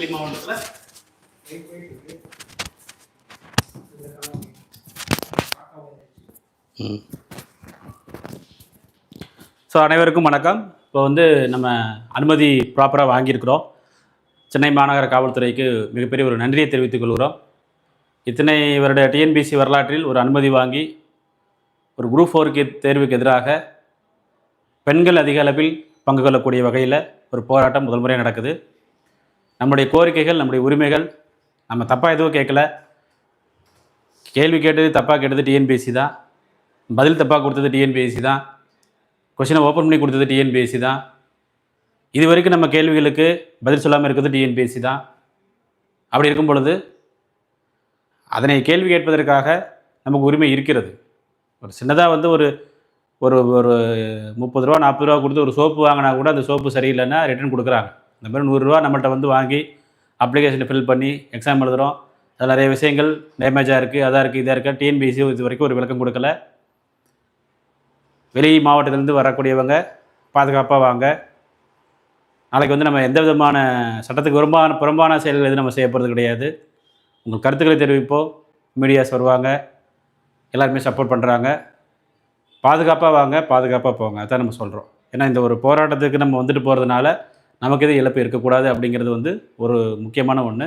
வெளி மாவட்டத்தில்? ஸோ அனைவருக்கும் வணக்கம். இப்போ வந்து நம்ம அனுமதி ப்ராப்பராக வாங்கியிருக்கிறோம். சென்னை மாநகர காவல்துறைக்கு மிகப்பெரிய ஒரு நன்றியை தெரிவித்துக் கொள்கிறோம். இத்தனை வருட டிஎன்பிசி வரலாற்றில் ஒரு அனுமதி வாங்கி ஒரு குரூப் ஃபோருக்கு தேர்வுக்கு எதிராக பெண்கள் அதிக அளவில் பங்கு கொள்ளக்கூடிய வகையில் ஒரு போராட்டம் முதல் முறை நடக்குது. நம்முடைய கோரிக்கைகள் நம்முடைய உரிமைகள் நம்ம தப்பாக எதுவும் கேட்கல. கேள்வி கேட்டது தப்பாக கேட்டது டிஎன்பிஎஸ்சி தான். பதில் தப்பாக கொடுத்தது டிஎன்பிஎஸ்சி தான். கொஷினை ஓப்பன் பண்ணி கொடுத்தது டிஎன்பிஎஸ்சி தான். இது வரைக்கும் நம்ம கேள்விகளுக்கு பதில் சொல்லாமல் இருக்கிறது டிஎன்பிஎஸ்சி தான். அப்படி இருக்கும் பொழுது அதனை கேள்வி கேட்பதற்காக நமக்கு உரிமை இருக்கிறது. ஒரு சின்னதாக வந்து ஒரு ஒரு ஒரு முப்பது ரூபா நாற்பது ரூபா கொடுத்து ஒரு சோப்பு வாங்கினா கூட அந்த சோப்பு சரியில்லைன்னா ரிட்டர்ன் கொடுக்குறாங்க. இந்த மாதிரி நூறுரூவா நம்மள்ட்ட வந்து வாங்கி அப்ளிகேஷனை ஃபில் பண்ணி எக்ஸாம் எழுதுகிறோம் அதில் நிறைய விஷயங்கள் டேமேஜாக இருக்குது அதாக இருக்குது இதாக இருக்குது டிஎன்பிசி இது வரைக்கும் ஒரு விளக்கம் கொடுக்கல. வெளி மாவட்டத்திலேருந்து வரக்கூடியவங்க பாதுகாப்பாக வாங்க. நாளைக்கு வந்து நம்ம எந்த விதமான சட்டத்துக்கு புறம்பான புறம்பான செயல்கள் எதுவும் நம்ம செய்ய போகிறது கிடையாது. உங்கள் கருத்துக்களை தெரிவிப்போம். மீடியாஸ் வருவாங்க. எல்லாருமே சப்போர்ட் பண்ணுறாங்க பாதுகாப்பாக வாங்க பாதுகாப்பாக போங்க. அதான் நம்ம சொல்கிறோம் ஏன்னா இந்த ஒரு போராட்டத்துக்கு நம்ம வந்துட்டு போகிறதுனால நமக்கு எதுவும் இழப்பு இருக்கக்கூடாது அப்படிங்கிறது வந்து ஒரு முக்கியமான ஒன்று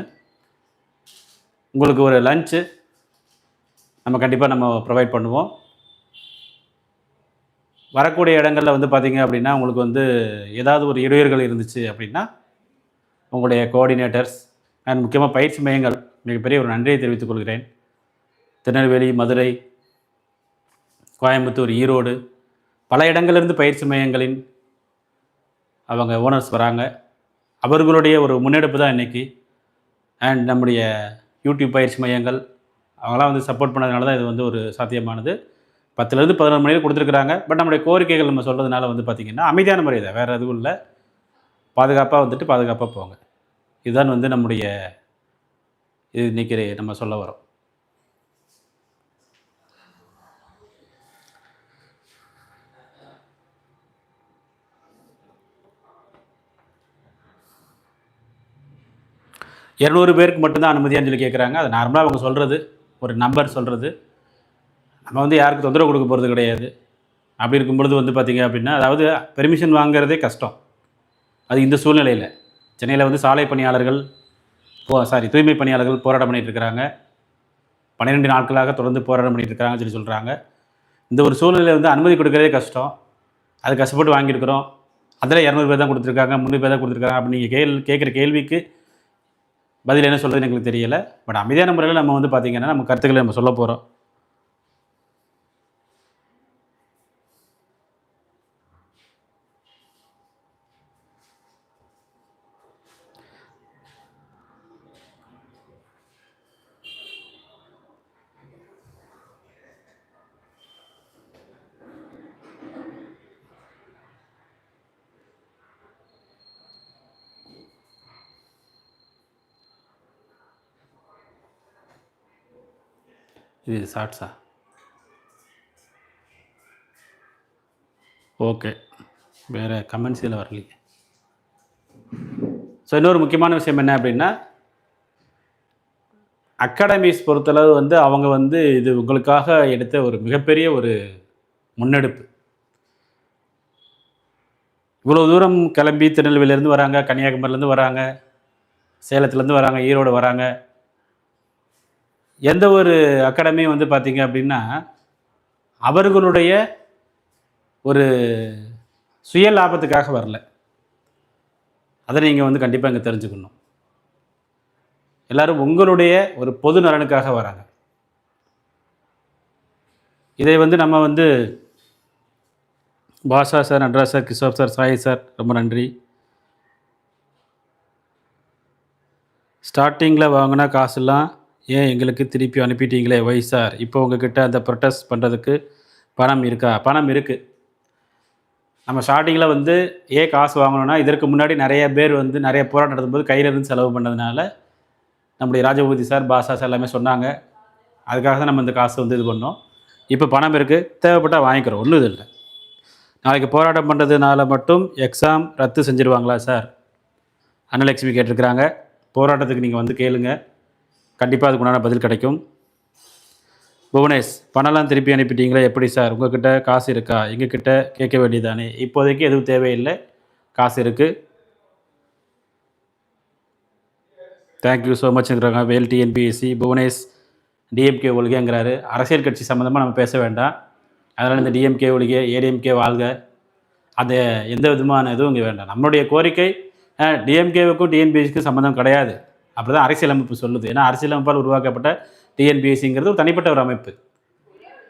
உங்களுக்கு ஒரு லஞ்சு நம்ம கண்டிப்பாக நம்ம ப்ரொவைட் பண்ணுவோம். வரக்கூடிய இடங்களில் வந்து பார்த்திங்க அப்படின்னா உங்களுக்கு வந்து ஏதாவது ஒரு இடையூறுகள் இருந்துச்சு அப்படின்னா உங்களுடைய கோஆர்டினேட்டர்ஸ் அண்ட் முக்கியமாக பயிற்சி மையங்கள் மிகப்பெரிய ஒரு நன்றியை தெரிவித்துக் கொள்கிறேன். திருநெல்வேலி மதுரை கோயம்புத்தூர் ஈரோடு பல இடங்களிலிருந்து பயிற்சி மையங்களின் அவங்க ஓனர்ஸ் வராங்க. அவர்களுடைய ஒரு முன்னெடுப்பு தான் இன்றைக்கி அண்ட் நம்முடைய யூடியூப் பயிற்சி மையங்கள் அவங்களாம் வந்து சப்போர்ட் பண்ணதுனால தான் இது வந்து ஒரு சாத்தியமானது. பத்துலேருந்து பதினொரு மணியில் கொடுத்துருக்குறாங்க. பட் நம்முடைய கோரிக்கைகள் நம்ம சொல்கிறதுனால வந்து பார்த்திங்கன்னா அமைதியான முறை தான். வேறு எதுவும் இல்லை. பாதுகாப்பாக வந்துட்டு பாதுகாப்பாக போங்க. இதுதான் வந்து நம்முடைய இது இன்றைக்கி நம்ம சொல்ல வரோம் இரநூறு பேருக்கு மட்டும்தான் அனுமதியான்னு சொல்லி கேட்குறாங்க அது நார்மலாக அவங்க சொல்கிறது ஒரு நம்பர் சொல்கிறது நம்ம வந்து யாருக்கு தொந்தரவு கொடுக்க போகிறது கிடையாது. அப்படி இருக்கும் பொழுது வந்து பார்த்திங்க அப்படின்னா அதாவது பெர்மிஷன் வாங்குறதே கஷ்டம். அது இந்த சூழ்நிலையில். சென்னையில் வந்து சாலை பணியாளர்கள் போ சாரி தூய்மை பணியாளர்கள் போராட்டம் பண்ணிட்டு இருக்கிறாங்க பன்னிரெண்டு நாட்களாக தொடர்ந்து போராட்டம் பண்ணிட்டு இருக்காங்கன்னு சொல்லி சொல்கிறாங்க இந்த ஒரு சூழ்நிலையில் வந்து அனுமதி கொடுக்கறதே கஷ்டம். அது கஷ்டப்பட்டு வாங்கியிருக்கிறோம். அதில் இரநூறு பேர் தான் கொடுத்துருக்காங்க முந்நூறு பேர் தான் கொடுத்துருக்காங்க அப்படி நீங்கள் கேள் கேட்குற கேள்விக்கு பதில் என்ன சொல்கிறதுன்னு எங்களுக்கு தெரியலை. பட் அமைதியான முறையில் நம்ம வந்து பார்த்திங்கன்னா நம்ம கருத்துக்களை நம்ம சொல்ல போகிறோம் இது ஷார்ட்ஸா? ஓகே. வேறு கமெண்ட்ஸில் வரலையே ஸோ இன்னொரு முக்கியமான விஷயம் என்ன அப்படின்னா அகாடமிஸ் பொறுத்தளவு வந்து அவங்க வந்து இது உங்களுக்காக எடுத்த ஒரு மிகப்பெரிய ஒரு முன்னெடுப்பு. இவ்வளோ தூரம் கிளம்பி திருநெல்வேலியிலேருந்து வராங்க கன்னியாகுமரியிலேருந்து வராங்க சேலத்துலேருந்து வராங்க ஈரோடு வராங்க. எந்த ஒரு அகாடமியும் வந்து பார்த்தீங்க அப்படின்னா அவர்களுடைய ஒரு சுய லாபத்துக்காக வரல. அதை நீங்கள் வந்து கண்டிப்பாக இங்கே தெரிஞ்சுக்கணும். எல்லோரும் உங்களுடைய ஒரு பொது நலனுக்காக வராங்க. இதை வந்து நம்ம வந்து பாஷா சார் நட்ராஜ் சார் கிஷோப் சார் சாய் சார் ரொம்ப நன்றி. ஸ்டார்டிங்கில் வாங்கினா காசுலாம் ஏன் எங்களுக்கு திருப்பி அனுப்பிட்டீங்களே வை சார். இப்போ உங்ககிட்ட அந்த ப்ரொட்டஸ்ட் பண்ணுறதுக்கு பணம் இருக்கா? பணம் இருக்குது நம்ம ஸ்டார்டிங்கில் வந்து ஏன் காசு வாங்கணும்னா இதற்கு முன்னாடி நிறைய பேர் வந்து நிறைய போராட்டம் நடத்தும்போது கையில் இருந்து செலவு பண்ணதுனால நம்முடைய ராஜபூதி சார் பாஷா சார் எல்லாமே சொன்னாங்க. அதுக்காக தான் நம்ம இந்த காசு வந்து இது பண்ணோம். இப்போ பணம் இருக்குது தேவைப்பட்டால் வாங்கிக்கிறோம். ஒன்றும் இது இல்லை. நாளைக்கு போராட்டம் பண்ணுறதுனால மட்டும் எக்ஸாம் ரத்து செஞ்சுருவாங்களா சார்? அன்னலட்சுமி கேட்டிருக்கிறாங்க. போராட்டத்துக்கு நீங்கள் வந்து கேளுங்கள் கண்டிப்பாக அதுக்குண்டான பதில் கிடைக்கும். புவனேஷ் பணம்லாம் திருப்பி அனுப்பிட்டீங்களே எப்படி சார்? உங்ககிட்ட காசு இருக்கா? எங்ககிட்ட கேட்க வேண்டியதானே இப்போதைக்கு எதுவும் தேவையில்லை. காசு இருக்குது தேங்க்யூ ஸோ மச்ங்கிறாங்க வேல் டிஎன்பிஎஸ்சி புவனேஷ் டிஎம்கே ஒழுகேங்கிறாரு. அரசியல் கட்சி சம்மந்தமாக நம்ம பேச வேண்டாம். அதனால் இந்த டிஎம்கே ஒழுகே ஏடிஎம்கே வாழ்க. அது எந்த விதமான இதுவும் இங்கே வேண்டாம். நம்மளுடைய கோரிக்கை டிஎம்கேவுக்கும் டிஎன்பிஎஸ்சிக்கும் சம்மந்தம் கிடையாது. அப்படி தான் அரசியலமைப்பு சொல்லுது. ஏன்னா அரசியலமைப்பால் உருவாக்கப்பட்ட டிஎன்பிஎஸ்சிங்கிறது ஒரு தனிப்பட்ட ஒரு அமைப்பு.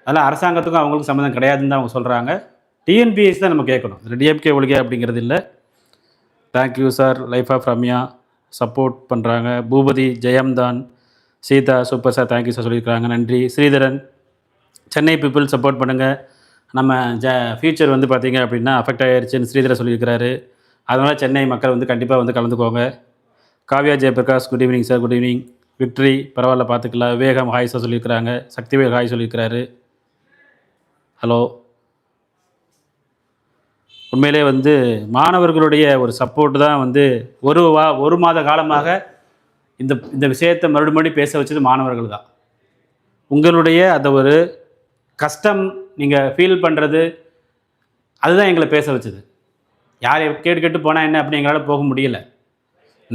அதனால் அரசாங்கத்துக்கும் அவங்களுக்கும் சம்மந்தம் கிடையாதுன்னு தான் அவங்க சொல்கிறாங்க டிஎன்பிஎஸ்சி தான் நம்ம கேட்கணும். இதில் டிஎம்கே ஒழிகை அப்படிங்கிறது இல்லை. Thank you sir life of Ramya. Support பண்ணுறாங்க Boopathi ஜெயம்தான் Seetha super sir thank you sir சொல்லியிருக்காங்க நன்றி. ஸ்ரீதரன் சென்னை பீப்புள் சப்போர்ட் பண்ணுங்கள் நம்ம ஜ ஃபியூச்சர் வந்து பார்த்தீங்க அப்படின்னா அஃபெக்ட் ஆகிருச்சுன்னு ஸ்ரீதரன் சொல்லியிருக்கிறாரு. அதனால் சென்னை மக்கள் வந்து கண்டிப்பாக வந்து கலந்துக்கோங்க. Kavya Jayaprakash good evening sir good evening victory பரவாயில்ல பார்த்துக்கலாம். விவேகம் ஹாய் சார் சொல்லியிருக்கிறாங்க. சக்திவேல் ஹாய் சொல்லியிருக்கிறாரு. ஹலோ உண்மையிலே வந்து மாணவர்களுடைய ஒரு சப்போர்ட் தான் வந்து ஒரு வா ஒரு மாத காலமாக இந்த இந்த விஷயத்தை மறுபடியும் மறுபடி பேச வச்சது மாணவர்கள் தான். உங்களுடைய அந்த ஒரு கஷ்டம் நீங்கள் ஃபீல் பண்ணுறது அதுதான் எங்களை பேச வச்சது. யார் கேட்டு கேட்டு போனால் என்ன அப்படி எங்களால் போக முடியல.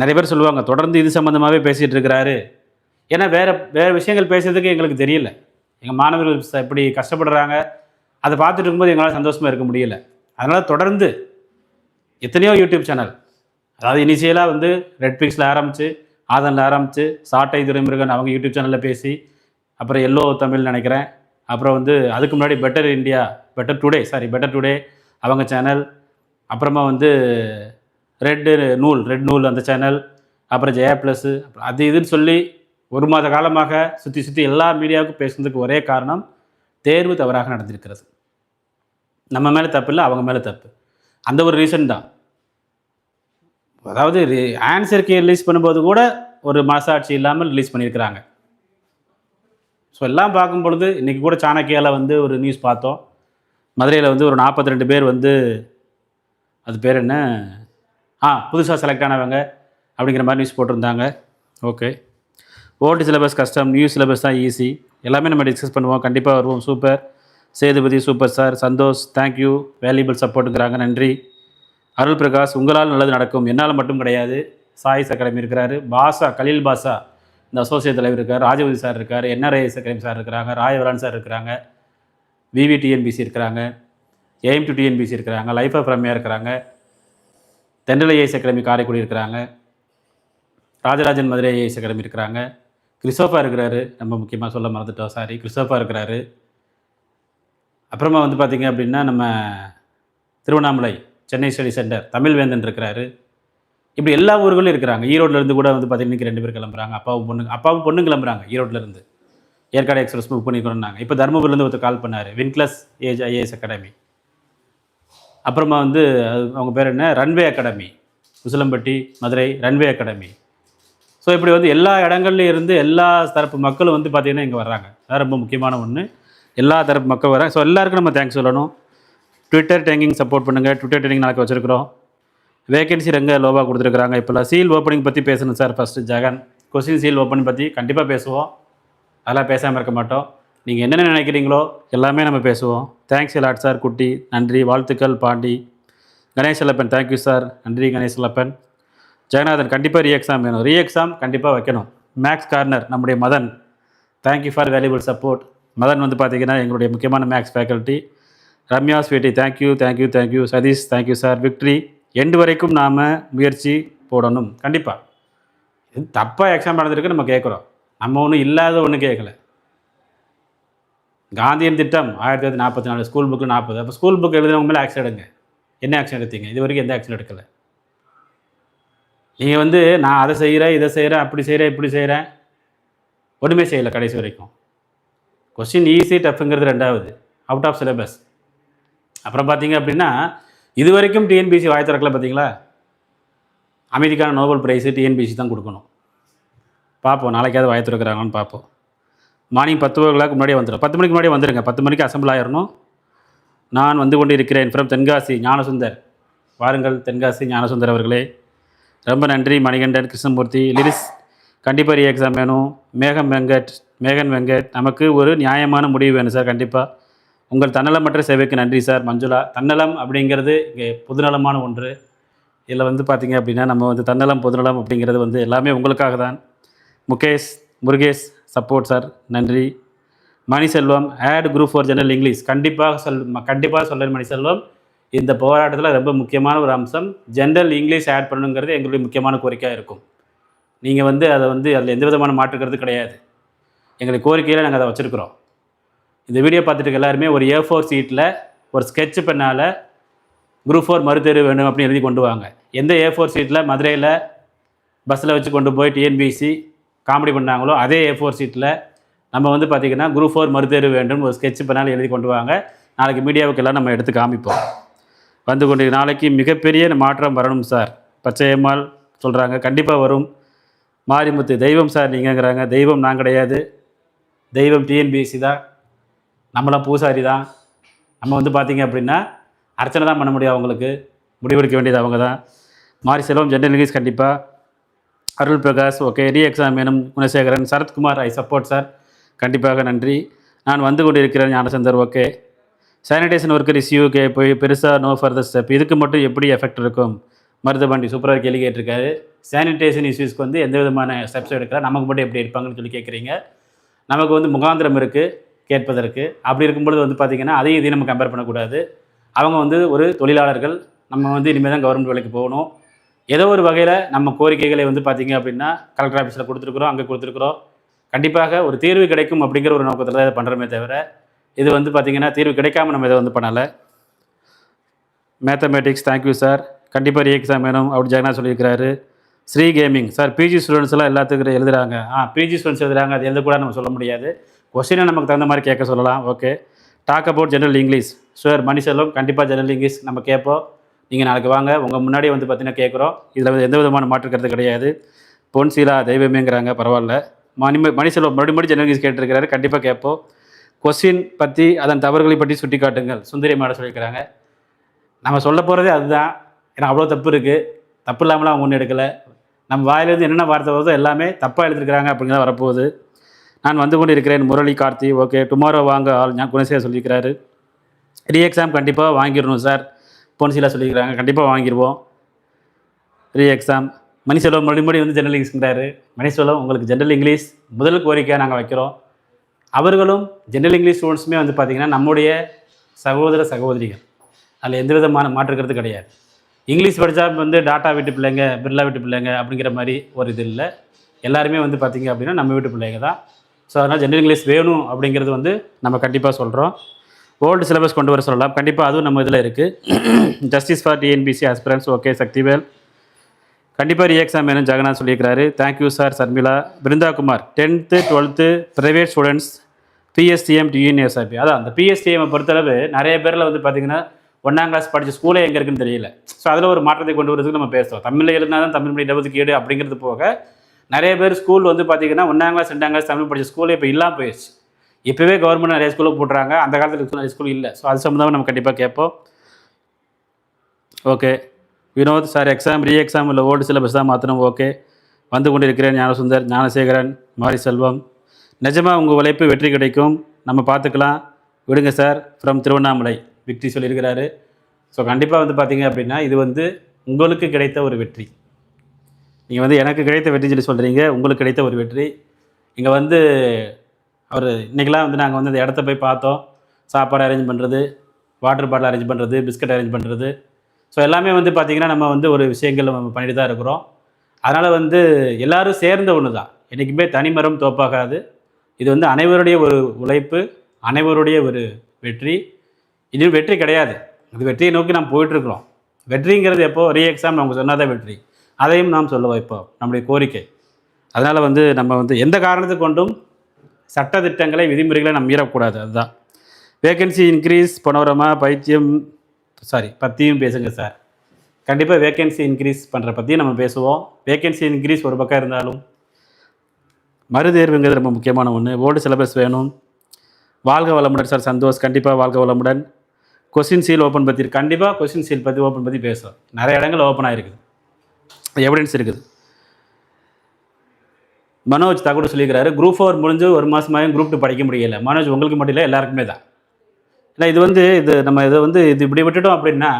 நிறைய பேர் சொல்லுவாங்க தொடர்ந்து இது சம்மந்தமாகவே பேசிகிட்டு இருக்கிறாரு. ஏன்னா வேறு வேறு விஷயங்கள் பேசுகிறதுக்கு எங்களுக்கு தெரியல. எங்கள் மாணவர்கள் இப்படி கஷ்டப்படுறாங்க. அதை பார்த்துட்டு இருக்கும்போது எங்களால் சந்தோஷமாக இருக்க முடியல. அதனால் தொடர்ந்து எத்தனையோ யூடியூப் சேனல் அதாவது இனிஷியலாக வந்து ரெட்ஃபிக்ஸில் ஆரம்பித்து ஆதனில் ஆரம்பித்து சாட்டை துரைமுருகன் அவங்க யூடியூப் சேனலில் பேசி அப்புறம் எல்லோ தமிழ் நினைக்கிறேன். அப்புறம் வந்து அதுக்கு முன்னாடி better India better today sorry better today அவங்க சேனல் அப்புறமா வந்து ரெட்டு நூல் ரெட் நூல் அந்த சேனல் அப்புறம் ஜெயா ப்ளஸ்ஸு அது இதுன்னு சொல்லி ஒரு மாத காலமாக சுற்றி சுற்றி எல்லா மீடியாவுக்கும் பேசுனதுக்கு ஒரே காரணம் தேர்வு தவறாக நடந்திருக்கிறது. நம்ம மேலே தப்பு இல்லை அவங்க மேலே தப்பு. அந்த ஒரு ரீசன் தான். அதாவது ஆன்சருக்கு ரிலீஸ் பண்ணும்போது கூட ஒரு மனசாட்சி இல்லாமல் ரிலீஸ் பண்ணியிருக்கிறாங்க. ஸோ எல்லாம் பார்க்கும் பொழுது இன்றைக்கி கூட சாணக்கியாவில் வந்து ஒரு நியூஸ் பார்த்தோம். மதுரையில் வந்து ஒரு நாற்பத்தி ரெண்டு பேர் வந்து அது பேர் என்ன? ஆ புதுசாக செலக்ட் ஆனவங்க அப்படிங்கிற மாதிரி நியூஸ் போட்டிருந்தாங்க. ஓகே ஓல்டு சிலபஸ் கஷ்டம் நியூ சிலபஸ் தான் ஈஸி எல்லாமே நம்ம டிஸ்கஸ் பண்ணுவோம். கண்டிப்பாக வருவோம். Super Sethupathi super sir Santhosh thank you valuable சப்போர்ட்டுங்கிறாங்க நன்றி. அருள் பிரகாஷ் உங்களால் நல்லது நடக்கும். என்னால் மட்டும் கிடையாது. சாயிஸ் அகாடமி இருக்கிறாரு. பாஷா கலீல் பாஷா இந்த அசோசியேட் தலைவர் இருக்கார். ராஜபதி சார் இருக்கார். என்ஆர்ஐஎஸ் அகாடமி சார் இருக்கிறாங்க. ராயவரான் சார் இருக்கிறாங்க. விவிடிஎன்பிசி இருக்கிறாங்க. ஏஎம் டு டிஎன்பிசி இருக்கிறாங்க. லைஃப் ஆஃப் ரம்யா இருக்கிறாங்க. தென்றல் ஐஏஎஸ் அகாடமி காரைக்குடி இருக்கிறாங்க ராஜராஜன் மதுரை ஐஏஎஸ் அகாடமி இருக்கிறாங்க. கிறிஸ்டோஃபா இருக்கிறாரு. நம்ம முக்கியமாக சொல்ல மறந்துட்டோம் சாரி கிறிஸ்டோஃபா இருக்கிறாரு. அப்புறமா வந்து பார்த்திங்க அப்படின்னா நம்ம திருவண்ணாமலை சென்னை ஸ்டடி சென்டர் தமிழ்வேந்தன் இருக்கிறாரு. இப்படி எல்லா ஊர்களும் இருக்கிறாங்க. ஈரோட்லேருந்து கூட வந்து பார்த்தீங்கன்னா ரெண்டு பேர் கிளம்புறாங்க. அப்பாவும் பொண்ணு அப்பாவும் பொண்ணு கிளம்புறாங்க ஈரோட்ல இருந்து. ஏற்காடு எக்ஸ்பிரஸ் புக் பண்ணிக்கணும்னாங்க இப்போ தருமபுரிலேருந்து ஒருத்தர் கால் பண்ணார். வின்க்ளஸ் ஏஜ் ஐஏஎஸ் அகாடமி. அப்புறமா வந்து அவங்க பேர் என்ன? Runway academy Usilampatti Madurai runway academy so இப்படி வந்து எல்லா இடங்கள்லையும் இருந்து எல்லா தரப்பு மக்களும் வந்து பார்த்திங்கன்னா இங்கே வர்றாங்க. அதான் ரொம்ப முக்கியமான ஒன்று எல்லா தரப்பு மக்கள் வராங்க ஸோ எல்லாருக்கும் நம்ம தேங்க்ஸ் சொல்லணும். ட்விட்டர் டேங்கிங் சப்போர்ட் பண்ணுங்கள் ட்விட்டர் டேங்கிங் நாளைக்கு வச்சுருக்கிறோம். வேகன்சி ரெங்க லோவாக கொடுத்துருக்குறாங்க. இப்போல்லாம் சீல் ஓப்பனிங் பற்றி பேசணும் sir. First Jagan. Question seal opening பற்றி கண்டிப்பாக பேசுவோம். அதெல்லாம் பேசாமல் இருக்க மாட்டோம். நீங்கள் என்னென்ன நினைக்கிறீங்களோ எல்லாமே நம்ம பேசுவோம். தேங்க்ஸ் எலாட் சார் குட்டி. நன்றி வாழ்த்துக்கள் Pandi. Ganesh Lappan thank you sir நன்றி கணேஷ் லப்பன் ஜெகநாதன் கண்டிப்பாக ரீ எக்ஸாம் வேணும். ரீ எக்ஸாம் கண்டிப்பாக வைக்கணும். மேக்ஸ் கார்னர் நம்முடைய Madhan. Thank you for valuable support Madhan வந்து பார்த்தீங்கன்னா எங்களுடைய முக்கியமான maths faculty Ramya Sweety thank you thank you thank you Sathish thank you sir victory end வரைக்கும் நாம் முயற்சி போடணும். கண்டிப்பாக இது தப்பாக எக்ஸாம் நடந்திருக்கு நம்ம கேட்குறோம் நம்ம ஒன்றும் இல்லாத ஒன்றும் கேட்கல காந்தியன் திட்டம் ஆயிரத்தி தொள்ளாயிரத்தி நாற்பத்தி நாலு ஸ்கூல் புக்கு நாற்பது. அப்போ ஸ்கூல் புக் எழுதுனவங்க மேலே ஆக்ஷன் எடுங்க. என்ன ஆக்ஷன் எடுத்தீங்க? இது வரைக்கும் எந்த ஆக்ஷன் எடுக்கலை. நீங்கள் வந்து நான் அதை செய்கிறேன் இதை செய்கிறேன் அப்படி செய்கிறேன் இப்படி செய்கிறேன் ஒன்றுமே செய்யலை கடைசி வரைக்கும். கொஸ்டின் ஈஸி டஃப்ங்கிறது ரெண்டாவது. அவுட் ஆஃப் சிலபஸ் அப்புறம் பார்த்தீங்க அப்படின்னா இது வரைக்கும் டிஎன்பிசி வாய் திறக்கல பார்த்தீங்களா? அமைதிக்கான நோபல் ப்ரைஸு டிஎன்பிசி தான் கொடுக்கணும். பார்ப்போம் நாளைக்காவது வாய் திறக்கிறாங்களான்னு பார்ப்போம். மார்னிங் பத்து ஓ முன்னாடியே வந்துடும் பத்து மணிக்கு முன்னாடியே வந்துடுங்க பத்து மணிக்கு அசம்பிள் ஆயிடணும் நான் வந்து கொண்டு இருக்கிறேன் ஃப்ரம் தென்காசி ஞானசுந்தர். வாருங்கள் தென்காசி ஞானசுந்தர் அவர்களே. ரொம்ப நன்றி. மணிகண்டன் கிருஷ்ணமூர்த்தி லிரிஸ். கண்டிப்பாக ரீ எக்ஸாம் வேணும். மேகம் வெங்கட் மேகன் வெங்கட். நமக்கு ஒரு நியாயமான முடிவு வேணும் சார். கண்டிப்பாக உங்கள் தன்னலமற்ற சேவைக்கு நன்றி சார். மஞ்சுளா தன்னலம் அப்படிங்கிறது இங்கே பொதுநலமான ஒன்று. இதில் வந்து பார்த்திங்க அப்படின்னா நம்ம வந்து தன்னலம் பொதுநலம் அப்படிங்கிறது வந்து எல்லாமே உங்களுக்காக தான் முகேஷ் முருகேஷ் சப்போர்ட் சார் நன்றி. Maniselvam add group for general English கண்டிப்பாக சொல் கண்டிப்பாக சொல்கிறேன் மணிசெல்வம். இந்த போராட்டத்தில் ரொம்ப முக்கியமான ஒரு அம்சம் ஜென்ரல் இங்கிலீஷ் ஆட் பண்ணணுங்கிறது எங்களுடைய முக்கியமான கோரிக்கையாக இருக்கும். நீங்கள் வந்து அதை வந்து அதில் எந்த விதமான மாற்றுக்கிறது கிடையாது. எங்களுடைய கோரிக்கையில் நாங்கள் அதை வச்சுருக்குறோம். இந்த வீடியோ பார்த்துட்டு எல்லாருமே ஒரு ஏ ஃபோர் சீட்டில் ஒரு ஸ்கெட்ச் பெண்ணால் குரூப் ஃபோர் மறுதேர்வு வேணும் அப்படின்னு எழுதி கொண்டு வாங்க. எந்த ஏ ஃபோர் சீட்டில் மதுரையில் பஸ்ஸில் வச்சு கொண்டு போய் டிஎன்பிசி காமெடி பண்ணாங்களோ அதே ஏ ஃபோர் சீட்டில் நம்ம வந்து பார்த்திங்கன்னா குரூப் ஃபோர் மறுதேர்வு வேண்டும். ஒரு ஸ்கெட்ச் பண்ணாலும் எழுதி கொண்டு வாங்க. நாளைக்கு மீடியாவுக்கு எல்லாம் நம்ம எடுத்து காமிப்போம். வந்து கொண்டு நாளைக்கு மிகப்பெரிய மாற்றம் வரணும் சார் பச்சையம்மாள் சொல்கிறாங்க கண்டிப்பாக வரும். மாரிமுத்து தெய்வம் சார் நீங்கங்கிறாங்க. தெய்வம் நான் கிடையாது. தெய்வம் டிஎன்பிஎஸ்சி தான். நம்மளாம் பூசாரி தான். நம்ம வந்து பார்த்திங்க அப்படின்னா அர்ச்சனை தான் பண்ண முடியும் அவங்களுக்கு. முடிவெடுக்க வேண்டியது அவங்க தான். மாரி செல்வம் ஜென்ரல் இங்கிலீஷ் கண்டிப்பாக Arul Prakash okay re exam வேணும் Gunasekaran Sarathkumar I support sir கண்டிப்பாக நன்றி. நான் வந்து கொண்டு இருக்கிறேன் ஞானசந்தர் ஓகே சானிடேஷன் ஒர்க்கர் இஸ்யூக்கு போய் பெருசாக நோ ஃபர்தர் ஸ்டெப் இதுக்கு மட்டும் எப்படி எஃபெக்ட் இருக்கும்? மருதபாண்டி சூப்பராக கேள்வி கேட்டிருக்காரு. சானிடேஷன் இஷ்யூஸ்க்கு வந்து எந்த விதமான ஸ்டெப்ஸ் எடுக்கலாம் நமக்கு மட்டும் எப்படி எடுப்பாங்கன்னு சொல்லி கேட்குறீங்க நமக்கு வந்து முகாந்திரம் இருக்குது கேட்பதற்கு. அப்படி இருக்கும்பொழுது வந்து பார்த்திங்கன்னா அதையும் இதையும் நம்ம கம்பேர் பண்ணக்கூடாது. அவங்க வந்து ஒரு தொழிலாளர்கள் நம்ம வந்து இனிமேல் தான் கவர்மெண்ட் வேலைக்கு போகணும். ஏதோ ஒரு வகையில் நம்ம கோரிக்கைகளை வந்து பார்த்திங்க அப்படின்னா கலெக்டர் ஆஃபீஸில் கொடுத்துருக்குறோம் அங்கே கொடுத்துருக்குறோம். கண்டிப்பாக ஒரு தீர்வு கிடைக்கும் அப்படிங்கிற ஒரு நோக்கத்தில் தான் இதை பண்ணுறோமே தவிர இது வந்து பார்த்திங்கன்னா தீர்வு கிடைக்காம நம்ம இதை வந்து பண்ணலை. மேத்தமேட்டிக்ஸ் தேங்க்யூ சார் கண்டிப்பாக ரீ எக்ஸாம் வேணும் அப்படி ஜெகநாத் சொல்லியிருக்கிறாரு. Sri gaming sir PG students எல்லாம் எல்லாத்துக்கும் எழுதுறாங்க. ஆ பிஜி ஸ்டூடெண்ட்ஸ் எழுதுறாங்க அது எழுத கூட நம்ம சொல்ல முடியாது. கொஸ்டினை நமக்கு தகுந்த மாதிரி கேட்க சொல்லலாம் okay talk about general English sir Maniselvam கண்டிப்பாக ஜெனரல் இங்கிலீஷ் நம்ம கேட்போம். நீங்கள் நாளைக்கு வாங்க. உங்கள் முன்னாடியே வந்து பார்த்தீங்கன்னா கேட்குறோம் இதில் வந்து எந்த விதமான மாற்று கருத்து கிடையாது. பொன் சீலா தெய்வமேங்கிறாங்க பரவாயில்ல. மணிம மணிசெல்வம் மறுபடியும் மறுபடியும் ஜெனரல் கேட்டிருக்கிறாரு கண்டிப்பாக கேட்போம். கொஸ்டின் பற்றி அதன் தவறுகளை பற்றி சுட்டி காட்டுங்கள் சுந்தரி மேடம் சொல்லியிருக்கிறாங்க. நம்ம சொல்ல போகிறதே அதுதான். ஏன்னா அவ்வளோ தப்பு இருக்குது தப்பு இல்லாமலாம் அவங்க ஒன்றும் எடுக்கலை. நம்ம வாயிலிருந்து என்னென்ன வார்த்தை வருதோ எல்லாமே தப்பாக எழுதிருக்கிறாங்க அப்படிங்கிறத வரப்போகுது. நான் வந்து கொண்டு இருக்கிறேன் முரளி கார்த்தி. ஓகே டுமாரோ வாங்க ஆள். ஞான் குணசேகர் சொல்லியிருக்கிறாரு. ரீ எக்ஸாம் கண்டிப்பாக வாங்கிடணும் சார் பொன்சிலா சொல்லியிருக்கிறாங்க. கண்டிப்பாக வாங்கிடுவோம் ரீ எக்ஸாம் மணிசெல்வம் மறுபடியும் மறுபடியும் வந்து ஜெனரல் இங்கிலீஷ்ங்கிறாரு மணிசெல்வம் உங்களுக்கு ஜென்ரல் இங்கிலீஷ் முதல் கோரிக்கையாக நாங்கள் வைக்கிறோம். அவர்களும் ஜென்ரல் இங்கிலீஷ் ஸ்டூடெண்ட்ஸுமே வந்து பார்த்திங்கன்னா நம்முடைய சகோதர சகோதரிகள். அதில் எந்த விதமான மாற்றுக்கிறது கிடையாது. இங்கிலீஷ் படித்தா வந்து டாட்டா வீட்டு பிள்ளைங்க பிர்லா வீட்டு பிள்ளைங்க அப்படிங்கிற மாதிரி ஒரு இது இல்லை. எல்லாருமே வந்து பார்த்திங்க அப்படின்னா நம்ம வீட்டு பிள்ளைங்க தான். ஸோ அதனால் ஜென்ரல் இங்கிலீஷ் வேணும் அப்படிங்கிறது வந்து நம்ம கண்டிப்பாக சொல்கிறோம் ஓல்டு சிலபஸ் கொண்டு வர சொல்லலாம். கண்டிப்பாக அதுவும் நம்ம இதில் இருக்குது justice for TNPSC aspirants okay Sakthivel கண்டிப்பாக ரீ எக்ஸாம் வேணும் ஜெகநாத் சொல்லியிருக்கிறாரு. Thank you sir Sharmila Brindakumar tenth twelfth private students PSTM யூனிஎஸ்ஆர்பி அதான் அந்த பிஎஸ்டிஎம்மை பொறுத்தளவு நிறைய பேரில் வந்து பார்த்திங்கன்னா ஒன்றாம் கிளாஸ் படித்த ஸ்கூலே எங்கே இருக்குன்னு தெரியல. ஸோ அதில் ஒரு மாற்றத்தை கொண்டு வரதுக்கு நம்ம பேசுவோம் தமிழில் இருந்தால் தான் தமிழ் மொழி இடஒதுக்கீடு அப்படிங்கிறது போக நிறைய பேர் ஸ்கூல் வந்து பார்த்திங்கன்னா ஒன்றாம் கிளாஸ் ரெண்டாம் கிளாஸ் தமிழ் படித்த ஸ்கூலே இப்போ இல்லாமல் போயிடுச்சு இப்போவே கவர்மெண்ட் நிறைய ஸ்கூலில் போட்டுறாங்க. அந்த காலத்தில் நிறைய ஸ்கூல் இல்லை. ஸோ அது சம்மந்தமாக நம்ம கண்டிப்பாக கேட்போம். Okay Vinoth sir exam re exam இல்லை ஓல்டு சிலபஸ் தான் மாற்றணும் ஓகே வந்து கொண்டிருக்கிறேன் ஞானசுந்தர் ஞானசேகரன் மாரி செல்வம் நிஜமாக உங்கள் உழைப்பு வெற்றி கிடைக்கும். நம்ம பார்த்துக்கலாம். விடுங்க சார் ஃப்ரம் திருவண்ணாமலை. விக்டி சொல்லியிருக்கிறாரு. ஸோ கண்டிப்பாக வந்து பார்த்தீங்க அப்படின்னா இது வந்து உங்களுக்கு கிடைத்த ஒரு வெற்றி. நீங்கள் வந்து எனக்கு கிடைத்த வெற்றி சொல்லி சொல்கிறீங்க உங்களுக்கு கிடைத்த ஒரு வெற்றி. இங்கே வந்து அவர் இன்றைக்கெலாம் வந்து நாங்கள் வந்து அந்த இடத்த போய் பார்த்தோம். சாப்பாடு அரேஞ்ச் பண்ணுறது வாட்டர் பாட்டில் அரேஞ்ச் பண்ணுறது பிஸ்கட் அரேஞ்ச் பண்ணுறது ஸோ எல்லாமே வந்து பார்த்திங்கன்னா நம்ம வந்து ஒரு விஷயங்கள் நம்ம பண்ணிட்டு தான் இருக்கிறோம். அதனால் வந்து எல்லோரும் சேர்ந்த ஒன்று தான் என்றைக்குமே தனிமரம் தோப்பாகாது. இது வந்து அனைவருடைய ஒரு உழைப்பு அனைவருடைய ஒரு வெற்றி. இது வெற்றி கிடையாது. இது வெற்றியை நோக்கி நாம் போயிட்டுருக்குறோம். வெற்றிங்கிறது எப்போ? ரீ எக்ஸாம் அவங்க சொன்னாதான் வெற்றி. அதையும் நாம் சொல்ல வைப்போம். நம்முடைய கோரிக்கை. அதனால் வந்து நம்ம வந்து எந்த காரணத்தை கொண்டும் சட்டத்திட்டங்களை விதிமுறைகளை நம்ம மீறக்கூடாது. அதுதான். வேகன்சி இன்க்ரீஸ் பனோரமா பைத்தியம் சாரி பற்றியும் பேசுங்க சார் கண்டிப்பாக வேகன்சி இன்க்ரீஸ் பண்ணுற பற்றியும் நம்ம பேசுவோம். வேகன்சி இன்க்ரீஸ் ஒரு பக்கம் இருந்தாலும் மறுதேர்வுங்கிறது ரொம்ப முக்கியமான ஒன்று ஓல்டு சிலபஸ் வேணும். வாழ்க வளமுடன் சார் சந்தோஷ் கண்டிப்பாக வாழ்க வளமுடன். கொஸ்டின் சீல் ஓப்பன் பற்றி கண்டிப்பாக கொஸ்டின் சீல் பற்றி ஓப்பன் பற்றி பேசுவோம் நிறைய இடங்கள் ஓப்பன் ஆகிருக்குது எவிடன்ஸ் இருக்குது. மனோஜ் தகவல் சொல்லியிருக்கிறாரு குரூப் ஃபோர் முடிஞ்சு ஒரு மாதமாகவும் குரூப் டூ படிக்க முடியல. மனோஜ் உங்களுக்கு மட்டும் இல்லை எல்லாருக்குமே தான். ஏன்னா இது வந்து இது நம்ம இதை வந்து இது இப்படி விட்டுட்டோம் அப்படின்னா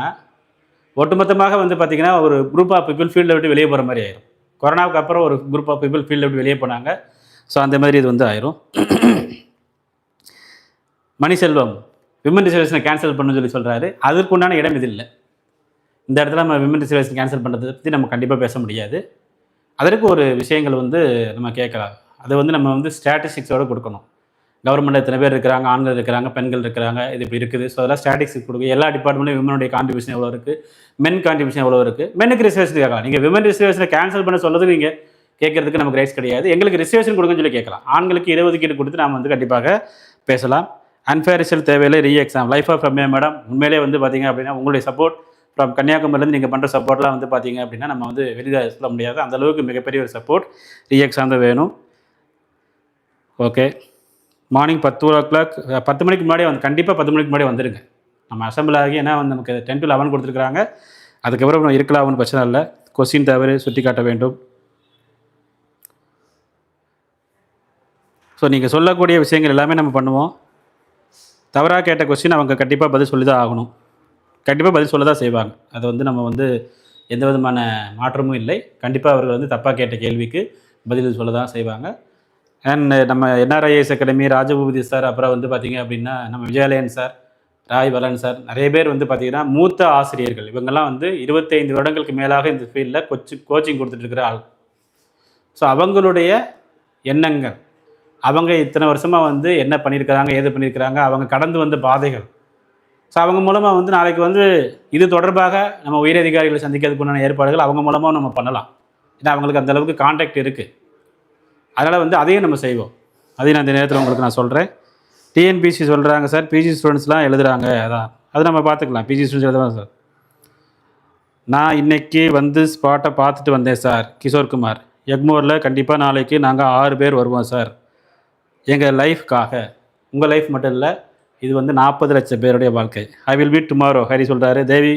ஒட்டுமொத்தமாக வந்து பார்த்திங்கன்னா ஒரு குரூப் ஆஃப் பீப்புள் ஃபீல்டை விட்டு வெளியே போகிற மாதிரி ஆயிரும். கொரோனாவுக்கு அப்புறம் ஒரு குரூப் ஆஃப் பீப்புள் ஃபீல்டை விட்டு வெளியே போனாங்க. ஸோ அந்த மாதிரி இது வந்து ஆயிரும். மணிசெல்வம் விமன் ரிசர்வேஷனை கேன்சல் பண்ணுன்னு சொல்லி சொல்கிறாரு அதற்கு உண்டான இடம் இது இல்லை. இந்த இடத்துல நம்ம விமன் ரிசர்வேஷன் கேன்சல் பண்ணுறதை பற்றி நம்ம கண்டிப்பாக பேச முடியாது. அதற்கு ஒரு விஷயங்கள் வந்து நம்ம கேட்கலாம். அது வந்து நம்ம வந்து ஸ்டாட்டிஸ்டிக்ஸோடு கொடுக்கணும். கவர்மெண்ட்டில் எத்தனை பேர் இருக்கிறாங்க ஆண்கள் இருக்கிறாங்க பெண்கள் இருக்கிறாங்க இது இப்படி இருக்குது. ஸோ அதெல்லாம் ஸ்டாட்டிஸ்டிக்ஸ் கொடுக்க. எல்லா டிபார்ட்மெண்ட்லையும் விமனுடைய கான்ட்ரிபியூஷன் எவ்வளோ இருக்குது மென் கான்ட்ரிபியூஷன் எவ்வளோ இருக்குது மென்னுக்கு ரிசர்வேஷன் கேட்கலாம். நீங்கள் விமன் ரிசர்வேஷனை கேன்சல் பண்ண சொல்லதுக்கு நீங்கள் கேட்கறதுக்கு நமக்கு ரைட்ஸ் கிடையாது. எங்களுக்கு ரிசர்வேஷன் கொடுங்கன்னு சொல்லி கேட்கலாம். ஆண்களுக்கு இடஒதுக்கீடு கொடுத்து நாம் வந்து கண்டிப்பாக பேசலாம். அன்ஃபேர் ரிசல்ட் தேவையில்லை. Re exam life of Ramya madam உண்மையிலே வந்து பார்த்தீங்க அப்படின்னா உங்களுடைய சப்போர்ட் ஃப்ரம் கன்னியாகுமரிலேருந்து நீங்கள் பண்ணுற சப்போர்ட்லாம் வந்து பார்த்தீங்க அப்படின்னா நம்ம வந்து வெளியில் சொல்ல முடியாது. அந்தளவுக்கு மிகப்பெரிய ஒரு சப்போர்ட் ரீ எக்ஸாம் வேணும். ஓகே மார்னிங் பத்து ஓ கிளாக் பத்து மணிக்கு முன்னாடியே வந்து கண்டிப்பாக பத்து மணிக்கு முன்னாடியே வந்துடுங்க நம்ம அசம்பிள் ஆகி ஏன்னா வந்து நமக்கு டென் டு லெவன் கொடுத்துருக்குறாங்க. அதுக்கப்புறம் நம்ம இருக்கலாம் ஒன்றும் பிரச்சனை இல்லை. கொஸ்டின் தவறு சுட்டி காட்ட வேண்டும். ஸோ நீங்கள் சொல்லக்கூடிய விஷயங்கள் எல்லாமே நம்ம பண்ணுவோம். தவறாக கேட்ட கொஸ்டின் அவங்க கண்டிப்பாக பதில் சொல்லி தான் ஆகணும். கண்டிப்பாக பதில் சொல்ல தான் செய்வாங்க. அதை வந்து நம்ம வந்து எந்த விதமான மாற்றமும் இல்லை. கண்டிப்பாக அவர்கள் வந்து தப்பாக கேட்ட கேள்விக்கு பதில் சொல்ல தான் செய்வாங்க. அண்ட் நம்ம என்ஆர்ஐஎஸ் அகாடமி ராஜபூபதி சார் அப்புறம் வந்து பார்த்திங்க அப்படின்னா நம்ம விஜயாலயன் சார் ராய் வலன் சார் நிறைய பேர் வந்து பார்த்திங்கன்னா மூத்த ஆசிரியர்கள். இவங்கெல்லாம் வந்து இருபத்தைந்து வருடங்களுக்கு மேலாக இந்த ஃபீல்டில் கொச்சு கோச்சிங் கொடுத்துட்ருக்கிற ஆள். ஸோ அவங்களுடைய எண்ணங்கள். அவங்க இத்தனை வருஷமாக வந்து என்ன பண்ணியிருக்கிறாங்க ஏது பண்ணியிருக்கிறாங்க அவங்க கடந்து வந்த பாதைகள். ஸோ அவங்க மூலமாக வந்து நாளைக்கு வந்து இது தொடர்பாக நம்ம உயரதிகாரிகளை சந்திக்கிறதுக்கு உண்டான ஏற்பாடுகள் அவங்க மூலமாக நம்ம பண்ணலாம். ஏன்னா அவங்களுக்கு அந்த அளவுக்கு கான்டாக்ட் இருக்குது அதனால் வந்து அதையும் நம்ம செய்வோம். அதையும் நான் இந்த நேரத்தில் உங்களுக்கு நான் சொல்கிறேன் டிஎன்பிசி சொல்கிறாங்க சார். பிஜி ஸ்டூடெண்ட்ஸ்லாம் எழுதுகிறாங்க அதான். அது நம்ம பார்த்துக்கலாம். பிஜி ஸ்டூடெண்ட்ஸ் எழுதுவாங்க சார். நான் இன்னைக்கு வந்து ஸ்பாட்டை பார்த்துட்டு வந்தேன் சார். கிஷோர்குமார் எக்மோரில் கண்டிப்பாக நாளைக்கு நாங்கள் ஆறு பேர் வருவோம் சார். எங்கள் லைஃப்காக உங்கள் லைஃப் மட்டும் இல்லை இது வந்து நாற்பது லட்சம் பேருடைய வாழ்க்கை. I will meet tomorrow Hari சொல்கிறாரு தேவி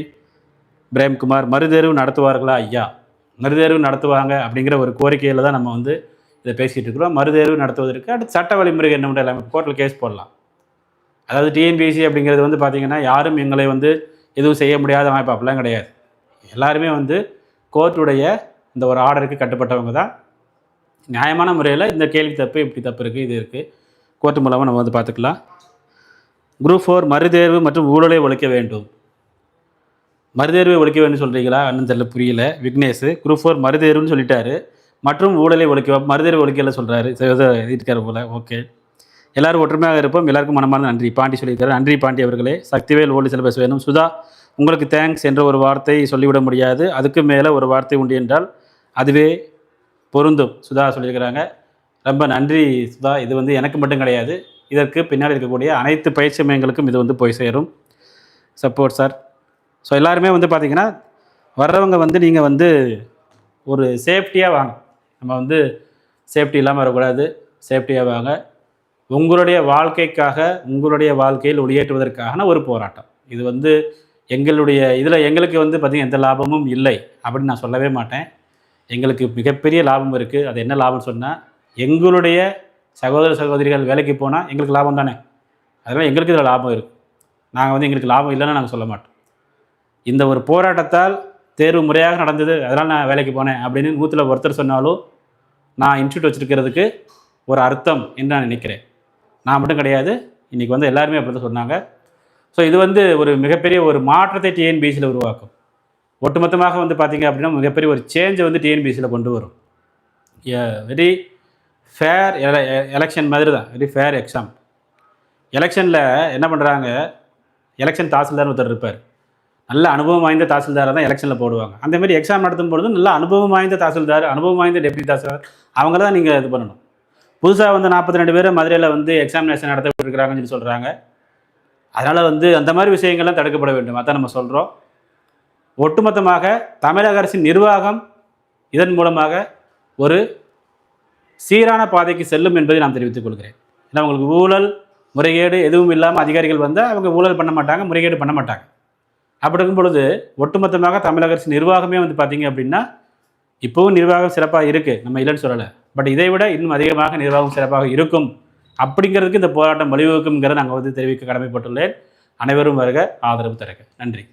பிரேம்குமார் மறுதேர்வு நடத்துவார்களா? ஐயா மறுதேர்வு நடத்துவாங்க அப்படிங்கிற ஒரு கோரிக்கையில் தான் நம்ம வந்து இதை பேசிகிட்டு இருக்கிறோம். மறுதேர்வு நடத்துவதற்கு அடுத்து சட்ட வழிமுறை என்ன பண்ணுற எல்லாமே கோர்ட்டில் கேஸ் போடலாம். அதாவது டிஎன்பிஎஸ்சி அப்படிங்கிறது வந்து பார்த்திங்கன்னா யாரும் எங்களை வந்து எதுவும் செய்ய முடியாத அமைப்பு அப்படிலாம் கிடையாது. எல்லாருமே வந்து கோர்ட்டுடைய இந்த ஒரு ஆர்டருக்கு கட்டுப்பட்டவங்க தான். நியாயமான முறையில் இந்த கேள்வி தப்பு இப்படி தப்பு இருக்குது இது இருக்குது கோர்ட்டு மூலமாக நம்ம வந்து பார்த்துக்கலாம் குரூப் ஃபோர் மறுதேர்வு மற்றும் ஊழலை ஒழிக்க வேண்டும். மறுதேர்வை ஒழிக்க வேண்டும் சொல்கிறீங்களா அண்ணன் தெரியல புரியல. விக்னேஷ் குரூப் ஃபோர் மறுதேர்வுன்னு சொல்லிட்டாரு. மற்றும் ஊழலை ஒழிக்க மறுதேர்வு ஒழிக்கல சொல்கிறாரு இருக்கார் போல். ஓகே எல்லாரும் ஒற்றுமையாக இருப்போம். எல்லாருக்கும் மனமான நன்றி. பாண்டி சொல்லியிருக்காரு. நன்றி பாண்டி அவர்களே. சக்திவேல் ஓல்டு சிலபஸ் வேணும். சுதா உங்களுக்கு தேங்க்ஸ் என்ற ஒரு வார்த்தை சொல்லிவிட முடியாது. அதுக்கு மேலே ஒரு வார்த்தை உண்டு என்றால் அதுவே பொருந்தும். சுதா சொல்லியிருக்கிறாங்க. ரொம்ப நன்றி சுதா. இது வந்து எனக்கு மட்டும் கிடையாது. இதற்கு பின்னால் இருக்கக்கூடிய அனைத்து பயிற்சி மையங்களுக்கும் இது வந்து போய் சேரும். சப்போர்ட் சார் ஸோ எல்லாருமே வந்து பார்த்திங்கன்னா வர்றவங்க வந்து நீங்கள் வந்து ஒரு சேஃப்டியாக வாங்க. நம்ம வந்து சேஃப்டி இல்லாமல் வரக்கூடாது. சேஃப்டியாக வாங்க. உங்களுடைய வாழ்க்கைக்காக உங்களுடைய வாழ்க்கையில் ஒளியேற்றுவதற்கான ஒரு போராட்டம். இது வந்து எங்களுடைய இதில் எங்களுக்கு வந்து பார்த்திங்கன்னா எந்த லாபமும் இல்லை அப்படின்னு நான் சொல்லவே மாட்டேன். எங்களுக்கு மிகப்பெரிய லாபம் இருக்குது அது என்ன லாபம்னு சொன்னால் எங்களுடைய சகோதர சகோதரிகள் வேலைக்கு போனால் எங்களுக்கு லாபம் தானே? அதனால் எங்களுக்கு இதில் லாபம் இருக்குது நாங்கள் வந்து எங்களுக்கு லாபம் இல்லைன்னு நாங்கள் சொல்ல மாட்டோம். இந்த ஒரு போராட்டத்தால் தேர்வு முறையாக நடந்தது அதனால் நான் வேலைக்கு போனேன் அப்படின்னு நூற்றில் ஒருத்தர் சொன்னாலும் நான் இன்ஸ்டியூட் வச்சுருக்கிறதுக்கு ஒரு அர்த்தம் என்று நான் நினைக்கிறேன். நான் மட்டும் கிடையாது இன்றைக்கி வந்து எல்லாருமே அப்படி தான் சொன்னாங்க. ஸோ இது வந்து ஒரு மிகப்பெரிய ஒரு மாற்றத்தை டிஎன்பிசியில் உருவாக்கும். ஒட்டுமொத்தமாக வந்து பார்த்திங்க அப்படின்னா மிகப்பெரிய ஒரு சேஞ்சை வந்து டிஎன்பிசியில் கொண்டு வரும். வெரி ஃபேர் எலெக்ஷன் மாதிரி தான். வெரி ஃபேர் எக்ஸாம் எலெக்ஷனில் என்ன பண்ணுறாங்க எலெக்ஷன் தாசில்தார் ஒருத்தர் இருப்பார். நல்ல அனுபவம் வாய்ந்த தாசில்தாரை தான் எலெக்ஷனில் போடுவாங்க. அந்தமாரி எக்ஸாம் நடத்தும் பொழுது நல்ல அனுபவம் வாய்ந்த தாசில்தார் அனுபவம் வாய்ந்த டெப்டி தாசில்தார் அவங்க தான் நீங்கள் இது பண்ணணும். புதுசாக வந்து நாற்பத்தி ரெண்டு பேர் மதுரையில் வந்து எக்ஸாமினேஷன் நடத்த இருக்கிறாங்கன்னு சொல்லி சொல்கிறாங்க அதனால் வந்து அந்த மாதிரி விஷயங்கள்லாம் தடுக்கப்பட வேண்டும். அதான் நம்ம சொல்கிறோம் ஒட்டுமொத்தமாக தமிழக அரசின் நிர்வாகம் இதன் மூலமாக ஒரு சீரான பாதைக்கு செல்லும் என்பதை நான் தெரிவித்துக் கொள்கிறேன். ஏன்னா உங்களுக்கு ஊழல் முறைகேடு எதுவும் இல்லாமல் அதிகாரிகள் வந்தால் அவங்க ஊழல் பண்ண மாட்டாங்க முறைகேடு பண்ண மாட்டாங்க. அப்படி இருக்கும் பொழுது ஒட்டுமொத்தமாக தமிழக அரசு நிர்வாகமே வந்து பார்த்திங்க அப்படின்னா இப்போவும் நிர்வாகம் சிறப்பாக இருக்குது நம்ம இல்லைன்னு சொல்லலை. பட் இதை விட இன்னும் அதிகமாக நிர்வாகம் சிறப்பாக இருக்கும். அப்படிங்கிறதுக்கு இந்த போராட்டம் வழிவகுக்கும்ங்கிறத நாங்கள் வந்து தெரிவிக்க கடமைப்பட்டுள்ளேன். அனைவரும் வருக ஆதரவு தருக. நன்றி.